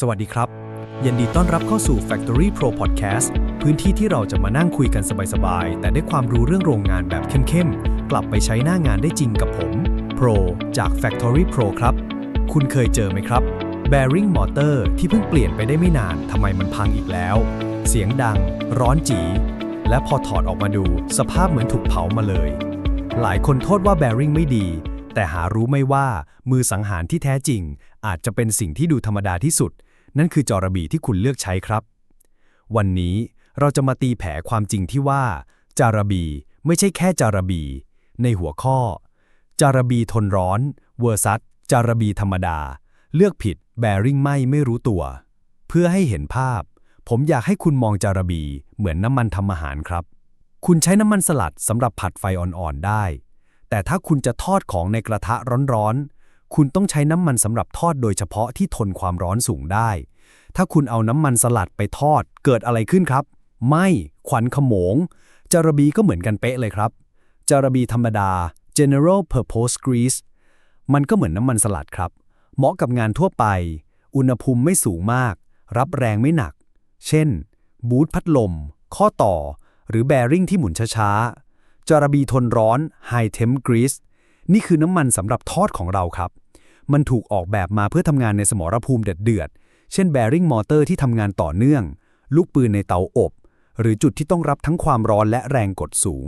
สวัสดีครับยินดีต้อนรับเข้าสู่ Factory Pro Podcast พื้นที่ที่เราจะมานั่งคุยกันสบายๆ แต่ได้ความรู้เรื่องโรงงานแบบเข้มๆ กลับไปใช้หน้างานได้จริงกับผม Pro จาก Factory Pro ครับ คุณเคยเจอไหมครับ Bearing Motor ที่เพิ่งเปลี่ยนไปได้ไม่นานทำไมมันพังอีกแล้ว เสียงดัง ร้อนจี และพอถอดออกมาดู สภาพเหมือนถูกเผามาเลย หลายคนโทษว่า Bearing ไม่ดี แต่หารู้ไม่ว่ามือสังหารที่แท้จริง อาจจะเป็นสิ่งที่ดูธรรมดาที่สุด นั่นคือจอระบีที่คุณเลือกใช้ครับ วันนี้เราจะมาตีแผ่ความจริงที่ว่า จาระบีไม่ใช่แค่จาระบี ในหัวข้อ จาระบีทนร้อนเวอร์ซัสจาระบีธรรมดา เลือกผิดแบริ่งไหมไม่รู้ตัว เพื่อให้เห็นภาพ ผมอยากให้คุณมองจาระบีเหมือนน้ำมันทำอาหารครับ คุณใช้น้ำมันสลัดสำหรับผัดไฟอ่อนๆได้ แต่ถ้าคุณจะทอดของในกระทะร้อนๆ คุณต้องใช้น้ำมันสำหรับทอดโดยเฉพาะที่ทนความร้อนสูงได้ ถ้าคุณเอาน้ำมันสลัดไปทอด เกิดอะไรขึ้นครับไม่ควันขโมง จารบีก็เหมือนกันเป๊ะเลยครับ จารบีธรรมดา general purpose grease มันก็เหมือนน้ำมันสลัดครับ เหมาะกับงานทั่วไป อุณหภูมิไม่สูงมาก รับแรงไม่หนัก เช่น บูทพัดลม ข้อต่อ หรือแบริ่งที่หมุนช้าๆจารบีทนร้อน high temp grease นี่คือน้ำมันสำหรับทอดของเราครับ มันถูกออกแบบมาเพื่อทำงานในสมรภูมิเดือดๆเช่นแบริ่งมอเตอร์ที่ทำงานต่อเนื่อง ลูกปืนในเตาอบ หรือจุดที่ต้องรับทั้งความร้อนและแรงกดสูง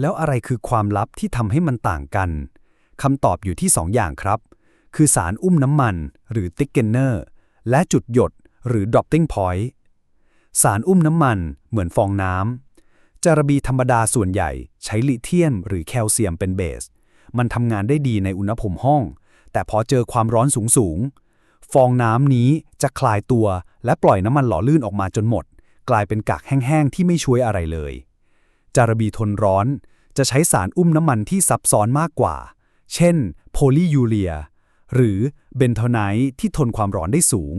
แล้วอะไรคือความลับที่ทำให้มันต่างกันคำตอบอยู่ที่2ออย่างครับ คือสารอุ้มน้ำมัน หรือ thickener และจุดหยด หรือ dropping point สารอุ้มน้ำมัน เหมือนฟองน้ำจารบีธรรมดาส่วนใหญ่ใช้ลิเธียมหรือแคลเซียมเป็นเบส มันทำงานได้ดีในอุณหภูมิห้อง แต่พอเจอความร้อนสูงสูงๆฟองน้ำนี้จะคลายตัวและปล่อยน้ำมันหล่อลื่นออกมาจนหมด กลายเป็นกากแห้งๆที่ไม่ช่วยอะไรเลย จาระบีทนร้อนจะใช้สารอุ้มน้ำมันที่ซับซ้อนมากกว่า เช่น โพลียูเรีย หรือเบนโทไนท์ที่ทนความร้อนได้สูง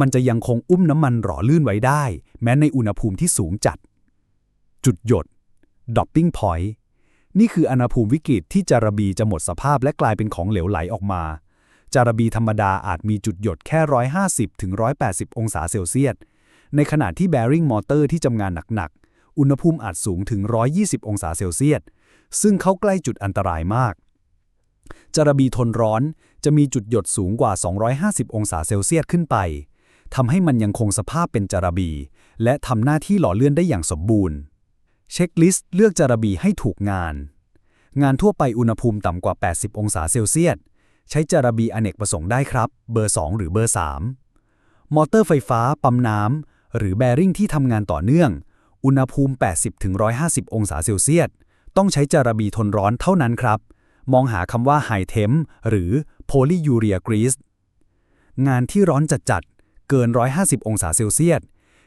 มันจะยังคงอุ้มน้ำมันหล่อลื่นไว้ได้ แม้ในอุณหภูมิที่สูงจัด จุดหยด Dopping Point นี่คืออุณภูมิวิกฤตที่จารบีจะหมดสภาพและกลายเป็นของเหลวไหลออกมา จารบีธรรมดาอาจมีจุดหยดแค่ 150ถึง180 องศาเซลเซียส ในขณะที่ Bearing Motor ที่จำงานหนักๆ อุณหภูมิอาจสูงถึง 120 องศาเซลเซียส ซึ่งเข้าใกล้จุดอันตรายมาก จารบีทนร้อนจะมีจุดหยดสูงกว่า 250 องศาเซลเซียสขึ้นไปทำให้มันยังคงสภาพเป็นจารบี และทำหน้าที่หล่อเลื่อนได้อย่างสมบูรณ์ เช็คลิสต์เลือกจารบีให้ถูกงาน งานทั่วไปอุณหภูมิต่ำกว่า 80 องศาเซลเซียส ใช้จารบีอเนกประสงค์ได้ครับ เบอร์ 2 หรือเบอร์ 3 มอเตอร์ไฟฟ้า ปั๊มน้ำ หรือแบริ่งที่ทำงานต่อเนื่อง อุณหภูมิ 80-150 องศาเซลเซียส ต้องใช้จารบีทนร้อนเท่านั้นครับ มองหาคำว่า High Temp หรือ Polyurea Grease งานที่ร้อนจัดๆเกิน 150 องศาเซลเซียส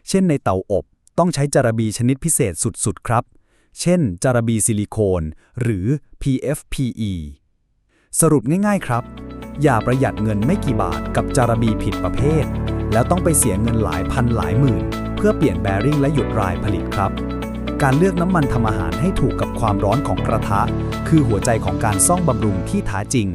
เช่นในเตาอบ ต้องใช้จารบีชนิดพิเศษสุด ๆ ครับ เช่น จารบีซิลิโคน หรือ PFPE สรุปง่าย ๆ ครับ อย่าประหยัดเงินไม่กี่บาทกับจารบีผิดประเภท แล้วต้องไปเสียเงินหลายพันหลายหมื่น เพื่อเปลี่ยนแบริ่งและหยุดรายผลิตครับ การเลือกน้ำมันทำอาหารให้ถูกกับความร้อนของกระทะ คือหัวใจของการซ่อมบำรุงที่ท้าจริง